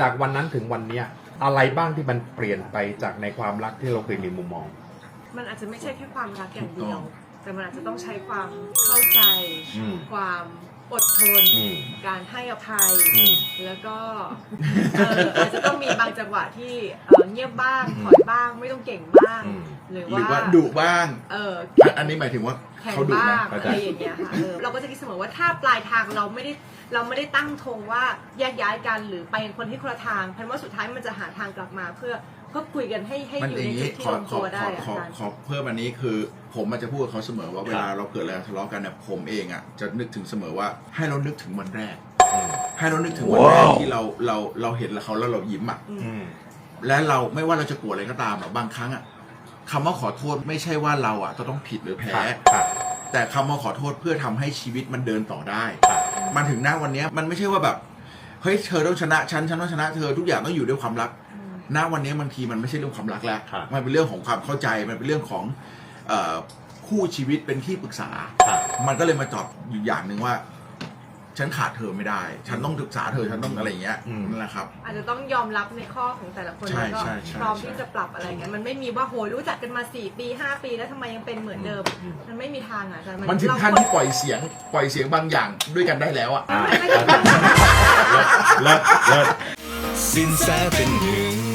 จากวันนั้นถึงวันเนี้ยอะไรบ้างที่มันเปลี่ยนไปจากในความรักที่เราเคยมีมุมมอง มันอาจจะไม่ใช่แค่ความรักอย่างเดีถูกต้ยอวงแต่มันอาจจะต้องใช้ความเข้าใจ อืมความอดทน อืมการให้อภัย อืมแล้วก็เอออาจจะต้องมีบางจังหวะที่เอ่อเงียบบ้างถอยบ้างไม่ต้องเก่งบ้าง อืม หรือหรือว่าว่าดุบ้างเอออันอันนี้หมายถึงว่าแข่งเขาดุบ้านะงเข้าใจ อะไรอย่างเงี้ยค่ะเออเราก็จะคิดเสมอว่าถ้าปลายทางเราไม่ได้ เราไม่ได้ตั้งธงว่าแยกย้ายกันหรือไปคนที่คนละทางแพนว่าสุดท้ายมันจะหาทางกลับมาเพื่อเพื่อคุยกันให้ให้มันอยู่อในย่างจุนี้ดที่ขอลงขอตัวได้ขออะขออาจารย์ขอเพิ่มอันนี้คือ ผมมันจะพูดกับเขาเสมอว่าเวลาเราเกิดอะไรทะเลาะกันเนี่ยผมเองอะจะนึกถึงเสมอว่าให้เรานึกถึงวันแรกอืมให้เรานึกถึงวันแรกที่เราเราเราเห็นแล้วเขาแล้วเรายิ้มอะอืมและเราไม่ว่าเราจะโกรธอะไรก็ตามอะบางครั้งอะคำว่าขอโทษไม่ใช่ว่าเราอะจะต้องผิดหรือแพ้ครับครับแต่คำว่าขอโทษเพื่อทำให้ชีวิตมันเดินต่อได้ครับ มันถึงหน้าวันเนี้ยมันไม่ใช่ว่าแบบเฮ้ยเธอต้องชนะฉันฉันต้องชนะเธอทุกอย่างต้องอยู่ด้วยความรักอืมณวันนี้บางทีมันไม่ใช่เรื่องความรักแล้ว ครับมันเป็นเรื่องของความเข้าใจมันเป็นเรื่องของเอ่อคู่ชีวิตเป็นที่ปรึกษา ครับ มันก็เลยมาจอดอยู่อย่างหนึ่งว่า ฉันขาดเธอไม่ได้ ฉันต้องศึกษาเธอ ฉันต้องอะไรอย่างเงี้ยอืม นั่นแหละครับ อาจจะต้องยอมรับในข้อของแต่ละคนใช่แล้วก็ใช่ใช่พร้อมใช่ที่จะปรับอะไรกันมันไม่มีว่าโหยรู้จักกันมา4ปี5ปีแล้วทำไมยังเป็นเหมือนเดิม มันไม่มีทางอะอาจารย์มันถึงขั้นที่ปล่อยเสียง ปล่อยเสียงบางอย่างด้วยกันได้แล้วอะอ่าไม่ไม่ได้เลิศเลิศ สินแสเป็นหนึ่ง